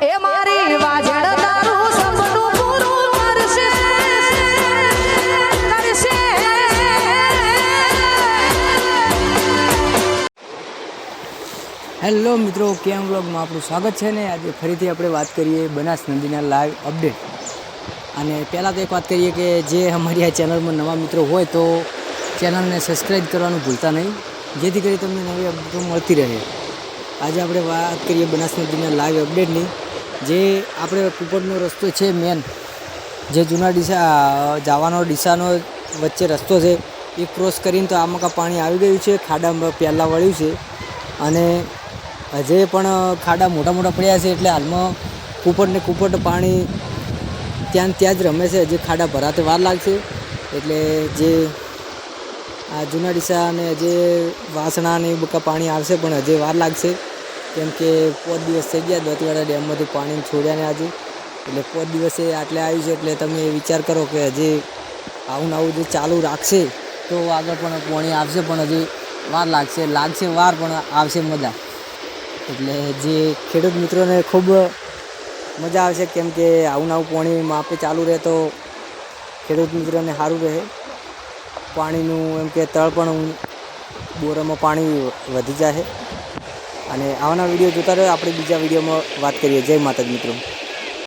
Hello મિત્રો, કેમ બ્લોગમાં આપણું સ્વાગત છે ને? આજે ફરીથી આપણે વાત કરીએ બનાસ નદીના લાઈવ અપડેટ અને પહેલાં તો એક વાત કરીએ કે જે અમારી આ ચેનલમાં નવા મિત્રો હોય તો ચેનલને સબસ્ક્રાઈબ કરવાનું ભૂલતા નહીં. જેથી કરી તમને નવી અપડેટો મળતી રહે. આજે આપણે વાત કરીએ બનાસ નદીના લાઈવ અપડેટની જે આપણે કુપરનો રસ્તો છે મેન જે જૂના ડીસા જવાનો ડીસાનો વચ્ચે રસ્તો છે, એ ક્રોસ કરીને તો આમાં પાણી આવી ગયું છે ખાડામાં પહેલાં વળ્યું છે. અને હજે પણ ખાડા મોટા મોટા પડ્યા છે, એટલે હાલમાં કુપટ ને કુપટ પાણી ત્યાં ત્યાં જ રમે છે, હજી ખાડા ભરાતે વાર લાગશે. એટલે જે આ જૂના ડીસા અને હજે વાસણા ને એ બકા પાણી આવશે પણ હજે વાર લાગશે. કેમ કે પાંચ દિવસ થઈ ગયા દોતીવાડા ડેમમાંથી પાણી છોડ્યા ને આજે. એટલે પાંચ દિવસે આટલે આવ્યું છે, એટલે તમે વિચાર કરો કે હજી આવું આવું જે ચાલુ રાખશે, તો આગળ પણ પાણી આવશે, પણ હજી વાર લાગશે લાગશે વાર, પણ આવશે મજા. એટલે જે ખેડૂત મિત્રોને ખૂબ મજા આવશે, કેમ કે આવું આવું પાણી માપે ચાલુ રહે તો ખેડૂત મિત્રોને સારું રહે. પાણીનું એમ કે તળ પણ બોરામાં પાણી વધી જાય અને આવાના વીડિયો જોતા રહો. આપણે બીજા વિડીયોમાં વાત કરીએ. જય માતાજી મિત્રો.